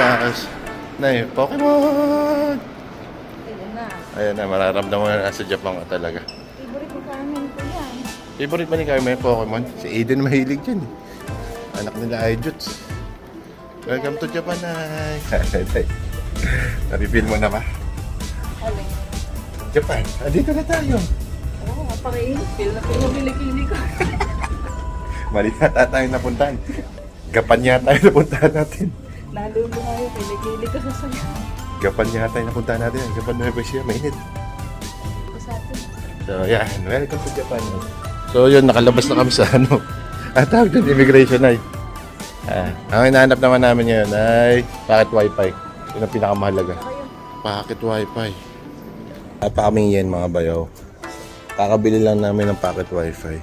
guys. Nay, Pokemon! Tilim na. Ayan na, mararamdaman mo na nasa Japan ka talaga. Favorite ko Carmen ko yan. Favorite ba ni Carmen Pokemon? Si Aiden mahilig dyan eh. Anak nila Aijuts. Welcome to Japan, Nay. Na-reveal mo na ba? Alin? Japan. Andito na tayo. Oo, oh, parehin. Feel na pinabili-kili ko. Mali yata tayo napuntahan. Gapan yata tayo napuntahan natin. Nalulu nga yung kilikili ko sa sayo. Gapan yata tayo napuntahan natin. Gapan na ba siya? Mainit. So, yan. Welcome to Japan. So, yun. Nakalabas na kami sa ano. Ang tawag doon, immigration ay. Ah, ang hinahanap naman namin ngayon ay packet wifi. Yun ang pinakamahalaga. Packet wifi. At pa kami yan mga bayaw. Kakabili lang namin ng packet wifi.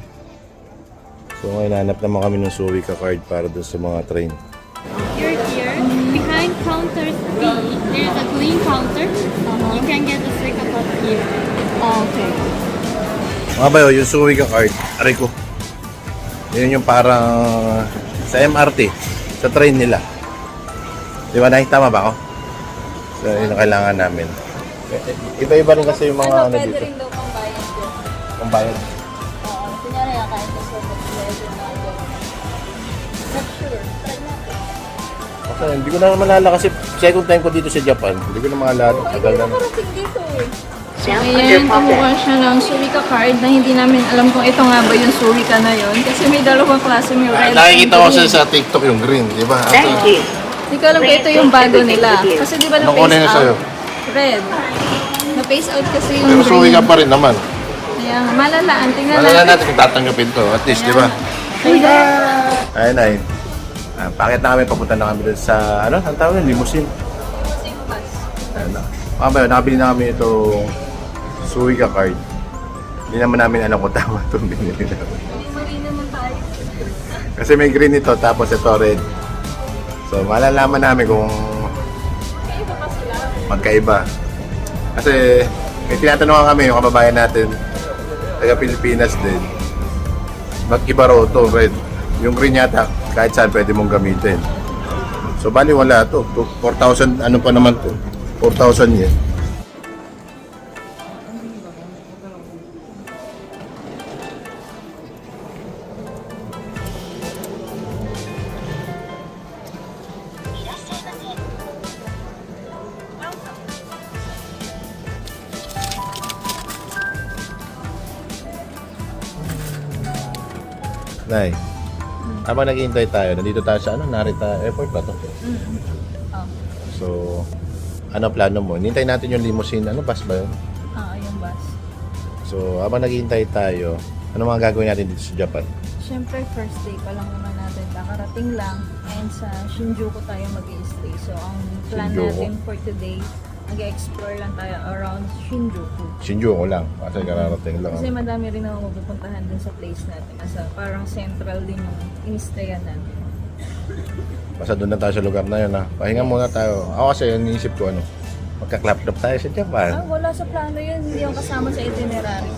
So, ngayon hinahanap naman kami ng Suica card para doon sa mga train. You're here. Behind counter B, there's a green counter. You can get the second card here. Oh, okay. Mga bayo, yung Suica card, aray ko. Yun yung parang sa MRT, sa train nila. Di ba? Tama ba ako? So, yun ang kailangan namin. Iba-iba rin kasi yung mga ano, ano, pwede dito. rin daw pang bayad yun. Ang bayad. Kasi hindi ko na malala kasi second time ko dito sa Japan. Hindi ko na malala. Tagal na. Dito eh. So, ayan, kumuha siya ng Suica card na hindi namin alam kung ito nga ba yung Suica na yon Kasi may dalawang klase, may red Nakikita and ko green. sa, sa TikTok yung green, di ba? Thank you. Hindi ko alam kung ito yung bago nila. Kasi di ba Ano kunin na-phase na sa'yo? out? Red. Na-phase out kasi yung Pero suwi ka green. pa rin naman. Kaya nga, malalaan. Tingnan Malala natin. natin kung tatanggapin to. At least, di ba? Ayun, ayun. Ah, bakit na kami papunta na kami doon sa, ano, ang tawag yun, limousine. Na. Mga ba yun, nakabili na kami itong Suica card. Hindi naman namin alam kung tama itong binili namin. Kasi may green ito, tapos ito red. So, malalaman namin kung magkaiba. Kasi may tinatanong kami yung kababayan natin, taga Pilipinas din. Ba't iba raw ito, red? Yung green yata, kahit saan pwede mong gamitin. So, bali wala to. To- 4,000, ano pa naman to? 4,000 yen. Nay, habang naghihintay tayo, nandito tayo sa ano, Narita Airport ba to? Oh. So, ano plano mo? Hinintay natin yung limousine. Ano, bus ba yun? Ah, yung bus. So, habang naghihintay tayo, ano mga gagawin natin dito sa Japan? Siyempre, first day pa lang naman natin. Kakarating lang. And sa Shinjuku tayo mag stay So, ang plan Shinjuku. natin for today, mag-explore lang tayo around Shinjuku. Shinjuku lang, kasi kararating lang. Kasi madami rin ako mapupuntahan dun sa place natin. Asa parang central din yung inistayan natin. Basta doon na tayo sa lugar na yun ha. Pahinga muna tayo. Ako kasi yung iniisip ko ano, magka-claptrap tayo sa Ah, Japan. wala sa plano yun. Hindi yung kasama sa itinerary.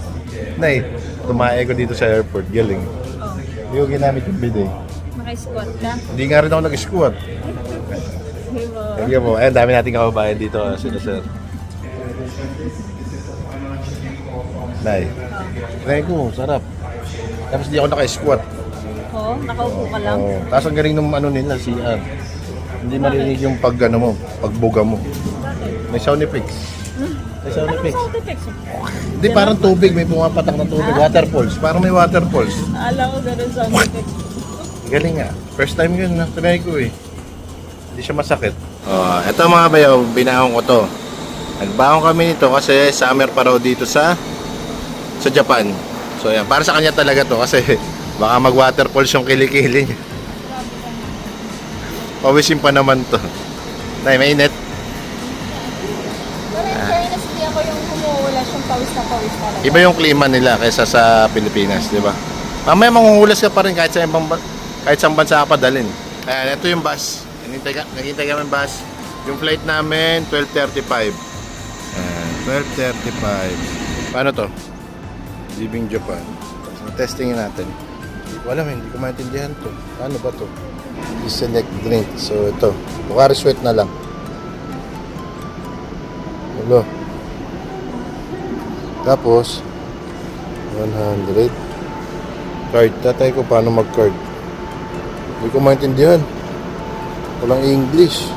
Nay, tumae ko dito sa airport, galing. Oh, Hindi ko ginamit yung bidet. naka-squat ka. Hindi nga rin ako nag-squat. Thank you po. Ayun, dami nating kababayan dito, ah, sila sir. Nay, try ko, sarap. Tapos hindi ako naka-squat. Oh, nakaupo ka lang. Oo. Tapos ang galing ng ano nila, CR. Hindi marinig yung pag ano mo, pagbuga mo. Bakit? May sound effects. May sound Anong effects. sound effects? Hindi, parang tubig, may pumapatak na tubig. Waterfalls. Parang may waterfalls. Alam ko ganun sound effects. Galing nga. First time yun na try ko eh. Hindi siya masakit. Oh, eto mga bayaw, binaon ko to. Nagbaon kami nito kasi summer pa raw dito sa sa Japan. So yan, para sa kanya talaga to kasi baka mag-waterfalls yung kilikili niya. Pawisin pa naman to. Nay, mainit. Pero in fairness, hindi ako yung humuhulas yung pawis na pawis talaga. Iba yung klima nila kaysa sa Pilipinas, di ba? Mamaya mangungulas ka pa rin kahit sa ibang ba- kahit sa bansa ka pa dalhin. Ayan, ito yung bus. Naghintay ka, naghintay kami bus. Yung flight namin, 12.35. Ayan, 12.35. Paano to? Leaving Japan. So, testingin natin. Hindi ko alam, hindi ko maintindihan to. Ano ba to? Select drink. So ito, Bukari sweat na lang. Hello. Tapos, 100. Card. Tatay ko paano mag-card. Hindi ko maintindihan. Walang English.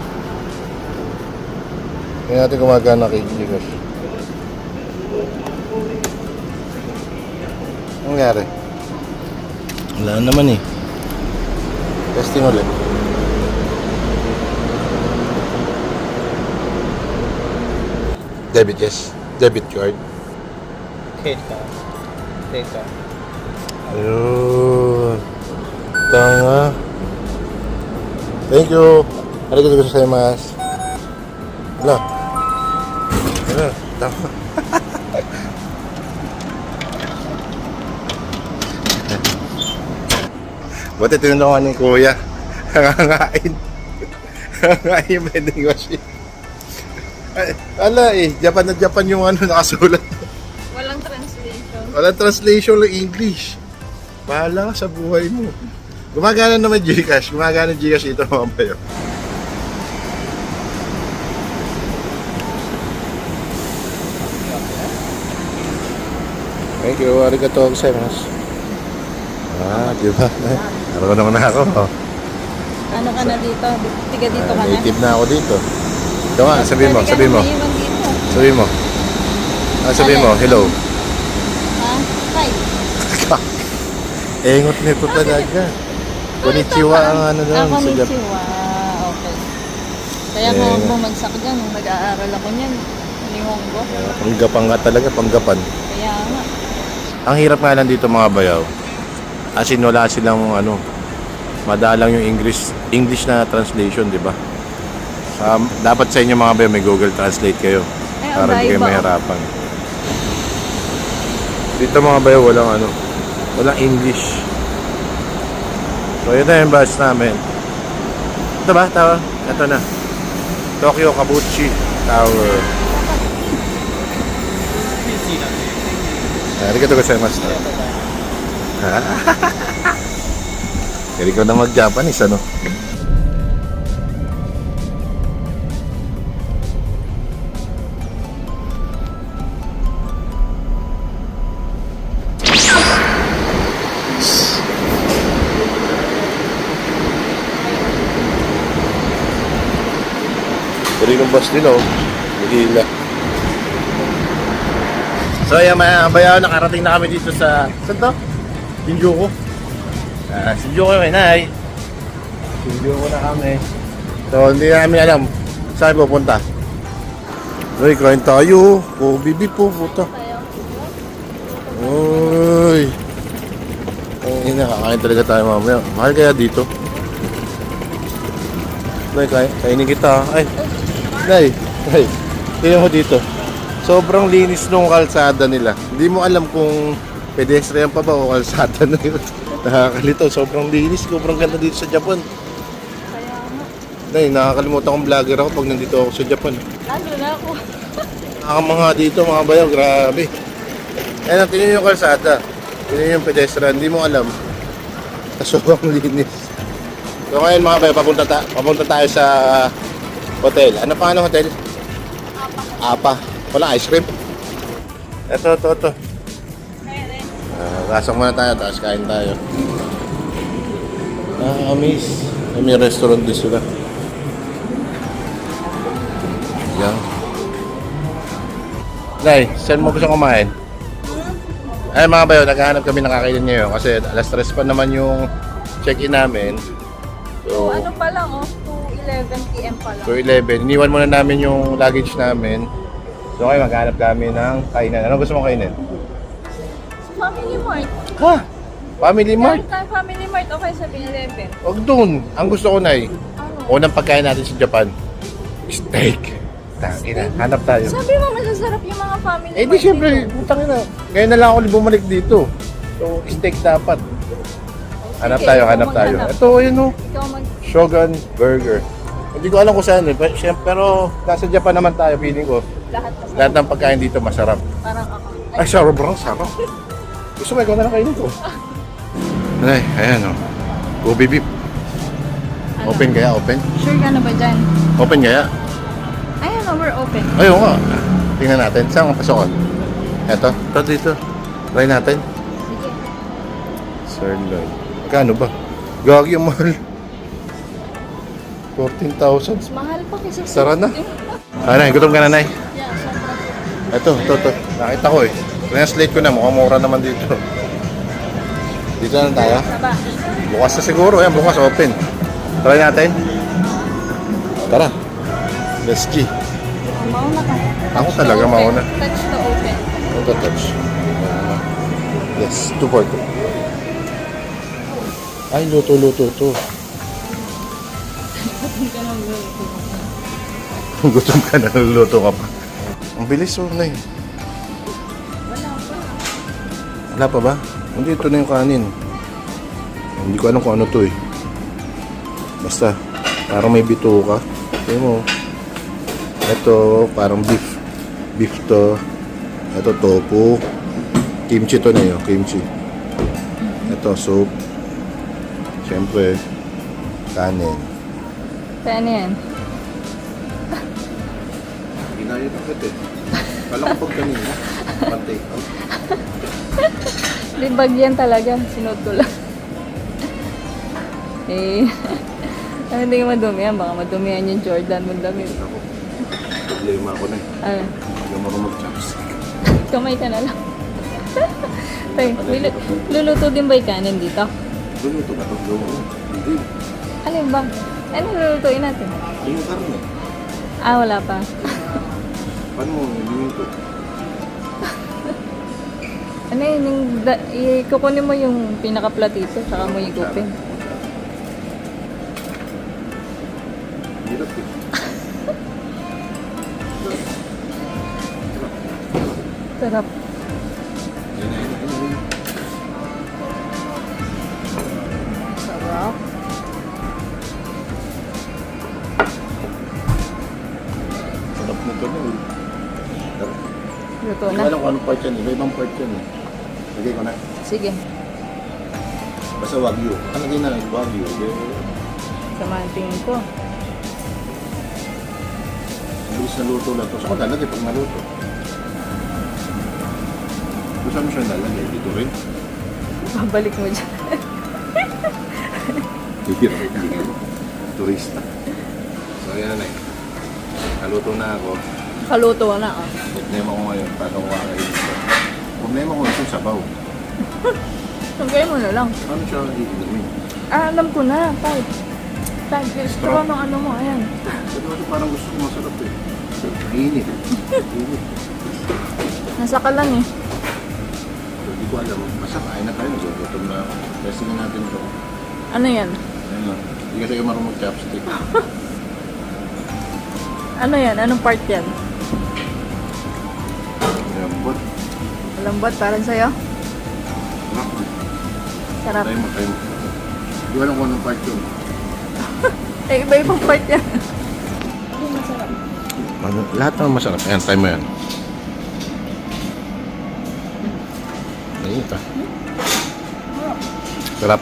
Kaya natin gumagana kay Gcash. Anong nangyari? Wala naman eh. Testing ulit. Debit, yes. Debit card. Keto. Keto. Ayun. You. Arigatou gozaimasu. Wala. Wala. Tama. Buti tinulungan ni Kuya. Nangangain. Nangangain yung vending machine. Ala eh, Japan na Japan yung ano nakasulat. Walang translation. Walang translation ng English. Bahala ka sa buhay mo. Gumagana naman Gcash. Gumagana Gcash ito mga bayo. Thank you. Arigato gozaimasu. Ah, di ba? Araw naman na ako. Oh. Ano ka na dito? Tiga dito ka Ah, na? native na ako dito. Ito nga, sabihin mo, sabihin mo. dito. Sabihin mo. Ah, sabihin mo, hello. Ha? Hi. Engot nito talaga. Konnichiwa ang ano doon Ah, sa Japan. Okay. Kaya nga ako bumagsak dyan nung nag-aaral ako niyan. Nihongo. Panggapang nga talaga, panggapan. Kaya nga. Ang hirap nga lang dito mga bayaw. As in wala silang ano, madalang yung English English na translation, di ba? Sa, dapat sa inyo mga bayaw may Google Translate kayo. Eh, para hindi kayo daiba. mahirapan. Dito mga bayaw walang ano, walang English. So yun na yung batch namin. Ito ba? Tawa? Ito na. Tokyo Kabuchi Tower. Arigatou gozaimasu. Kaya ikaw na mag-Japanese, ano? Din, oh. Magila. So, ayan mga bayaw, nakarating na kami dito sa... Saan to? Shinjuku. Ah, Shinjuku kami, nay. Shinjuku na kami. So, hindi namin alam saan pupunta. Uy, kain tayo. Oh, bibi po, puta. Uy. Ay, nakakain talaga tayo mamaya. Mahal kaya dito? Nay, kain, kainin kita. Ay, Nay, ay, tingnan mo dito. Sobrang linis nung kalsada nila. Hindi mo alam kung pedestrian pa ba o kalsada na yun. Nakakalito, sobrang linis. Sobrang ganda dito sa Japan. Kaya nga. Nay, nakakalimutan kong vlogger ako pag nandito ako sa Japan. Lalo na ako. Nakakamanga dito mga bayaw, grabe. Ayan, tingnan yung kalsada. Tingnan yung pedestrian, hindi mo alam. Sobrang linis. So ngayon mga bayaw, papunta, ta papunta tayo sa hotel. Ano pa ano hotel? Apa. Wala ice cream. Ito, ito, ito. Uh, kasang muna tayo, tapos kain tayo. Ah, miss. May restaurant din sila. Yan. Nay, saan mo gusto kumain? Ay mga bayo, naghahanap kami ng kakainin ngayon kasi alas 3 pa naman yung check-in namin. So, So, ano pa lang oh, 2.11 p.m. pa lang. so 11. Iniwan muna namin yung luggage namin. So kayo maghanap kami ng kainan. Ano gusto mo kainin? Family Mart. Ha? Family Mart? Meron tayong Family Mart o kaya sa 7-Eleven. Huwag doon. Ang gusto ko na Ano? Unang pagkain natin sa Japan. Steak. Tangina, hanap tayo. Sabi mo, masasarap yung mga family Eh di mart syempre, dito. putang ina. Ngayon na lang ako bumalik dito. So, steak dapat. Hanap Sige, tayo, ikaw hanap tayo. maghanap. Ito, yun o. Ikaw mag... Shogun Burger. Hindi ko alam kung saan eh. Pero, syempre, pero nasa Japan naman tayo, feeling ko. Lahat masarap. Lahat ng pagkain dito masarap. Parang ako. Ay, sobrang sarap. Gusto mo, ikaw na lang kainin ko. Ay, ayan o. Gobi beef. Ano? Open kaya? Open? Sure ka na ba dyan? Open kaya? Ayan, oh, we're open. Ayun nga. Tingnan natin. Saan ang pasokon? Eto. Ito dito. Try natin. Sige. Sirloin. Kano ba? Gagi ang mahal. 14,000. Mas mahal pa kaysa sa... Tara na. Ah, Nay, gutom ka na, Nay. Ito, ito, ito. Nakita ko eh. Translate ko na. Mukhang mura naman dito. Dito na tayo. Saba. Bukas na siguro. Ayan, bukas open. Try natin. Tara. Let's. Oh, mauna ka. Ako Touch talaga to open. mauna. Touch to open. Ito, touch. Yes, 240. Ay, luto, luto, to. Gutom ka na, luluto ka pa. Ang bilis, oh, Nay. Wala pa. Wala pa ba? Hindi, ito na yung kanin. Hindi ko alam kung ano to eh. Basta, parang may bito ka. Tingnan mo. Ito, parang beef. Beef to. Ito, tofu. Kimchi to na yun, kimchi. Ito, soup. Siyempre, kanin. Saan yan? Ginaya na kita eh. Kala ko pag kanina. Pag-take out. Di bagyan talaga. Sinod ko lang. eh, ano hindi ka madumi yan? Baka madumihan yung Jordan mong damit. Ako, problema ako na eh. Ano? Hindi mo mag-chopstick. Kamay ka na lang. Tay, lulu- luluto din ba yung kanin dito? Luluto ka to? Hindi. Ano ba? Ano lulutuin natin? Yung karne. Ah, wala pa. Paano mo niluluto? Ano yun, yung, da, i- kukunin mo yung pinaka-platito, saka mo igupin. Hirap eh. Sarap. Luto Hindi na. ko alam kung anong part yan. Iba-ibang part yan eh. Lagay ko na. Sige. Basta wagyu. Ano din na wagyu? Eh, Samahan tingin ko. Bilis na luto na to. Saan ko lalagay pag naluto? Saan mo siya lalagay? Dito rin? Babalik mo dyan. Hirap. Turista. So yan na eh. Naluto na ako. Kaluto na ah. Problema ko ngayon. Kakain ito? Problema ko ito sabaw. Sagay mo na lang. Paano siya iinumin? Ah, alam ko na. Tay. Tay, straw ng ano mo. Ayan. Sabi ko parang gusto ko masarap eh. Init. Init. Nasa ka lang eh. Hindi ko alam. Basta kain na tayo. Nagugutom na ako. Testing natin ito. Ano yan? Ayun lang. Hindi kasi kayo marunong mag-chopstick. Ano yan? Anong part yan? Malambot parang sa'yo? Sarap. Tayo mo, tayo mo. Hindi ko alam kung anong part yun. Eh, iba-ibang part yan. Ano, lahat naman masarap. Ayan, try mo yan. Ayun ka. Sarap.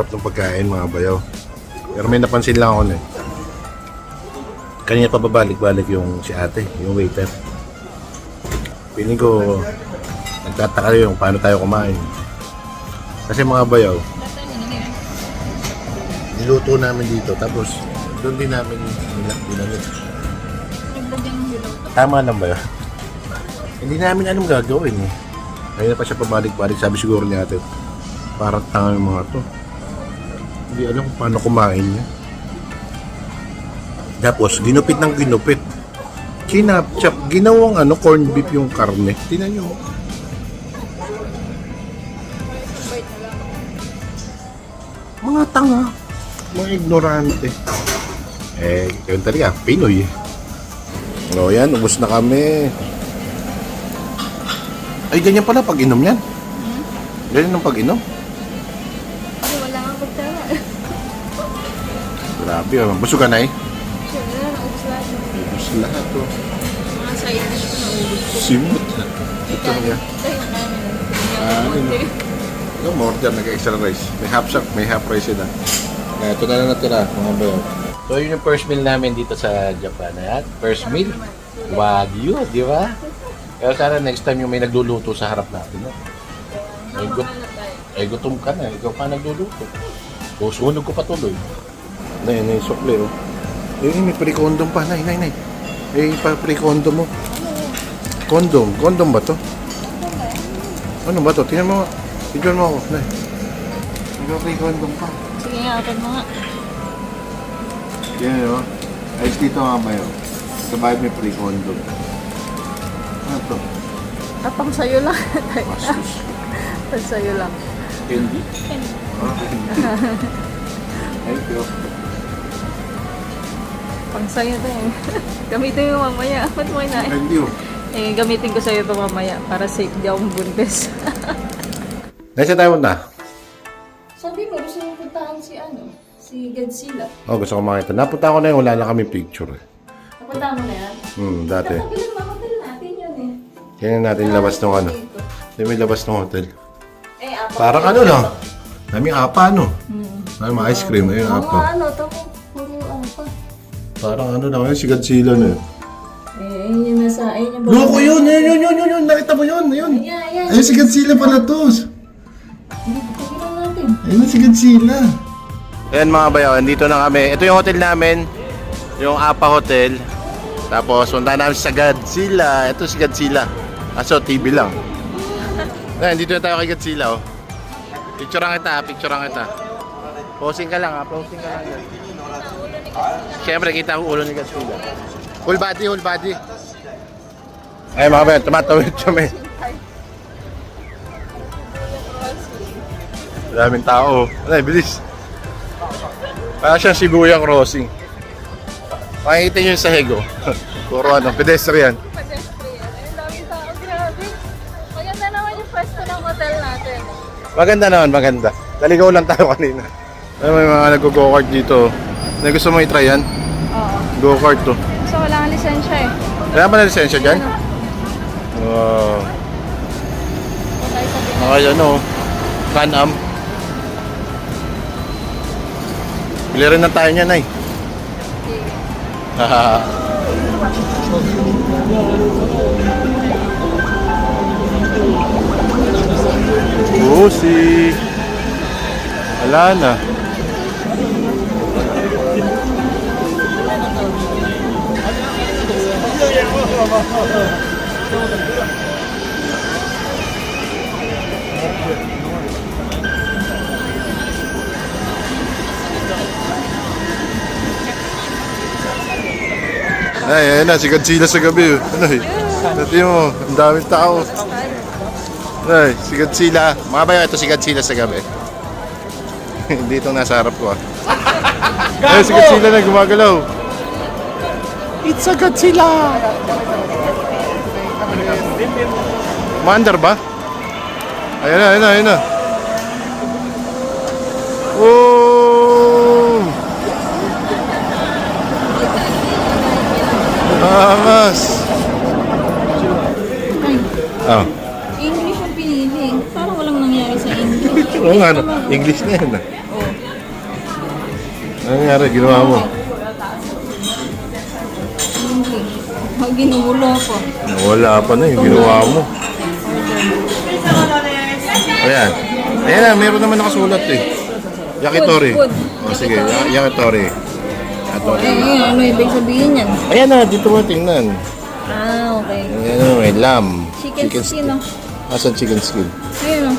Sarap ng pagkain mga bayaw. Pero may napansin lang ako na eh. Kanina pa babalik-balik yung si ate, yung waiter. Feeling ko, nagtataka yung paano tayo kumain. Kasi mga bayaw, niluto namin dito, tapos doon din namin dinamit. Tama lang ba? Hindi namin alam gagawin eh. Kaya pa siya pabalik-balik, sabi siguro ni ate, parang tanga yung mga to. Hindi alam paano kumain niya. Tapos, ginupit ng ginupit. Chinap-chap. Ginawang ano, corned beef yung karne. Tingnan nyo. Mga tanga. Mga ignorante. Eh, yun talaga. Pinoy. O yan, ubos na kami. Ay, ganyan pala pag inom yan. Ganyan ang pag Grabe, oh. busog ka na eh. Sure, na, naubos lahat. Ubus lahat, oh. Mga side dish naubos ko. Simot. Ito nga. Ito yung namin. Ah, ano? Yung order, nag-extra rice. May half shop, may half rice yun ah. Ito na lang natira, mga bayo. So yun yung first meal namin dito sa Japan. Ayan, first meal. Wagyu, di ba? Kaya sana next time yung may nagluluto sa harap natin. No? Ay, gut ay gutom ka na, ikaw pa nagluluto. So sunog ko patuloy. Nay, nay, sukle oh. Eh, may pre-condom pa, nay, nay, nay. Eh, pa pre-condom mo. Condom, condom ba to? Ano ba to? Tingnan mo. Tignan mo ako, nay. May pre-condom pa. Sige nga, akin mo nga. Yan yun. Ayos dito nga ba yun? Sa bahay may pre-condom. Ano to? Tapang sa'yo lang. Bastos. Tapang sa'yo lang. Candy? Ah, candy. Thank you. Pang sa'yo to eh. Gamitin mo mamaya. Ba't mo kinain? Thank you. Eh, gamitin ko sa'yo to mamaya para safe di akong buntis. Nasa tayo na? Sabi mo, gusto mo puntahan si ano? Si Godzilla. Oh, gusto ko makita. Napunta ko na yun, wala lang kami picture eh. Napunta mo na yan? Hmm, dati. Tagalin mo, hotel natin yun eh. Tingnan natin yung labas ng ano. Dito. Yung may labas ng hotel. Eh, apa. Parang ano lang. Daming apa, no? Parang mga ice cream. Ayun, apa. ano, tako. Parang ano lang. Ayun, si Godzilla na yun. Eh, ayun yung nasa, ayun yung Loko yun! Yun, yun, yun, yun, yun! Nakita mo yun! Yun! Ayan, ayan. Ayun, si Godzilla pala to! Hindi tagilan natin. Ayun si Godzilla. Ayan mga bayaw, dito na kami. Ito yung hotel namin. Yung Apa Hotel. Tapos punta namin sa Godzilla. Ito si Godzilla. Aso TV lang. Ayan, dito na tayo kay Godzilla oh. Picture kita, picture kita. Posing ka lang ha, posing ka lang. yan. Siyempre kita ang ulo ni Godzilla. Full body, full body. Ay mga bayaw, tumatawid kami. Daming tao. Ay, bilis. Para siyang Shibuya Crossing. Makikita nyo yung sahig, oh. Puro ano, pedestrian. Pedestrian. Ayun, daming tao. Grabe. Maganda naman yung pwesto ng hotel natin. Maganda naman, maganda. Naligaw lang tayo kanina. Ay, may mga nag-go-kart dito. Na gusto mo i-try yan? Oo. Go-kart to. So, wala kang lisensya eh. Kaya ba na lisensya dyan? Wow. Okay, ano, Can-Am. Bili rin na tayo niyan, ay. Haha. Busi. Wala na. Ay, ayun na, si Godzilla sa gabi. oh. Ano eh? Dati mo, ang daming tao. Ay, si Godzilla. Mga bayo, ito si Godzilla sa gabi. Dito nasa harap ko ah. Ay, si Godzilla na gumagalaw. It's a Godzilla! Mandar ba? Ayun na, ayun na, ayun na. Oh! Angas! Oh. English ang pinili. Parang walang nangyari sa English. Oo nga, no? English na yan. ah. Ano nangyari? Ginawa mo? Ginulo ko. Wala pa na yung ginawa mo. Ayan. Ayan na, meron naman nakasulat eh. Yakitori. Food, food. O sige, ya- yakitori. Yakitori. Eh, yun, ano ibig sabihin yan? Ayan na, dito mo tingnan. Ah, okay. Ayan o, may lamb. Chicken skin, oh. Asan chicken skin? Ayun, oh.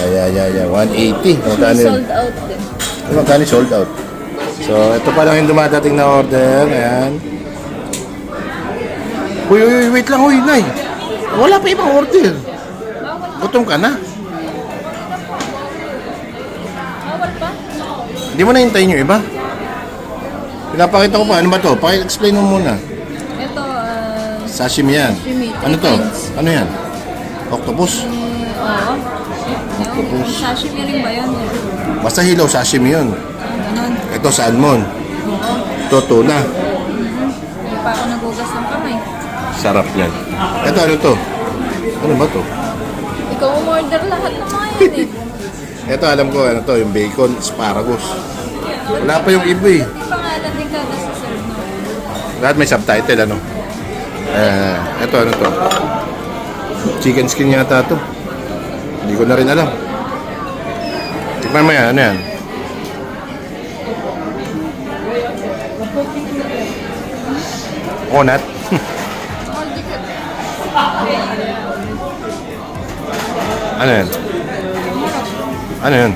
Yeah, yeah, yeah, yeah. 180. Magkano yun? Sold out din. Ano magkano sold out? So, ito pa lang yung dumadating na order. Ayan. Uy, uy, wait lang, uy, Nay. Wala pa ibang order. Gutom ka na. Hindi mo na hintayin yung iba. Pinapakita ko pa. Ano ba to? Paki-explain mo muna. Ito, ah... Sashimi yan. Sashimi, Ano to? kinds. Ano yan? Octopus? oo. octopus. Sashimi rin ba yun? Basta hilaw, sashimi yun. Ah, ganun. Ito, salmon. Oo. Ito, tuna. Hindi pa ako nagugas ng kamay. Sarap yan. Ito, ano to? Ano ba to? Ikaw umorder lahat ng mga yan eh. Ito, alam ko, ano to, yung bacon, asparagus. Wala pa yung iba eh. Pangalan din kada sa serve? Lahat may subtitle, ano? Eh, ito, ano to? Chicken skin yata to. Hindi ko na rin alam. Tikman mo yan, ano yan? Coconut? Ano yan? Ano yan?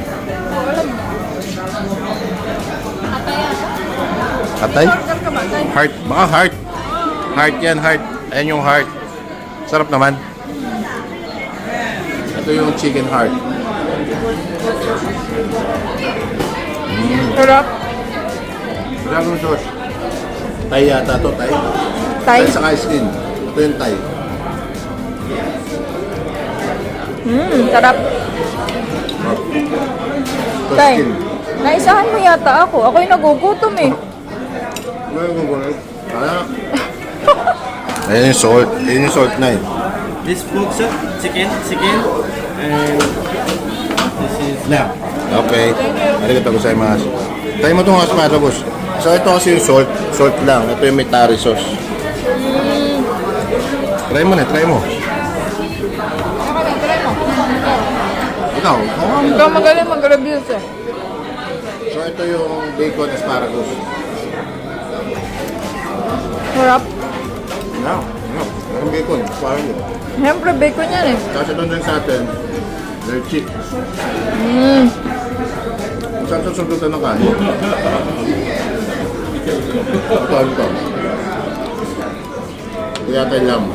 Atay? Tay? Heart. Baka heart. Heart yan, heart. Ayan yung heart. Sarap naman. Ito yung chicken heart. Sarap. Dragon sauce. Thai yata to, Thai. Tay? Thai sa skin. Ito yung Thai. Hmm, sarap. Tay, naisahan mo yata ako. Ako'y nagugutom eh. Kaya. Ayan yung salt. Ayan yung salt na eh. This pork sir, chicken, chicken, and this is lamb. Okay. Arigato gozaimasu. Tayo mo itong asparagus. So ito kasi yung salt. Salt lang. Ito yung may tari sauce. Try mo na, try mo. Ikaw, oh, Ikaw magaling mag-reviews eh. So ito yung bacon asparagus. Sarap. No, no. Yung bacon, asparagus. Siyempre, bacon yan eh. Kasi doon din sa atin, they're cheap. Mm. Saan sa sundutan ng kanin? Ito, to? Ito yung lamb.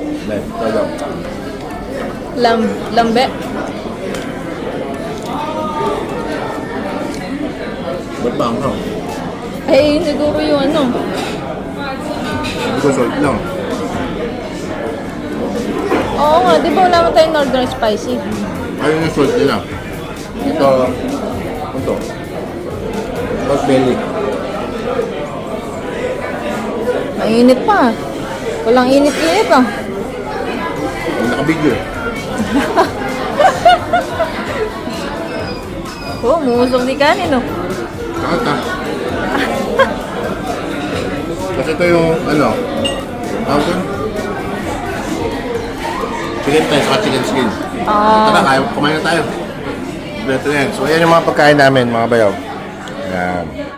Hindi, ito lang. Lam lambe. Ba't ba ang? Ay, siguro yung ano. Ko salt lang. Oo nga, di ba wala naman tayong northern spicy? Ayun yung salt nila. Ito, ano to? Hot belly. Mainit pa. Walang init-init ah. Ang nakabidyo. Oh, muusok di kanin oh. Kata. Kasi ito yung, ano, tawag yun? Chicken tayo, saka chicken skin. Ah. Tara, kaya, kumain na tayo. Beto yan. So, yan yung mga pagkain namin, mga bayaw. Yan.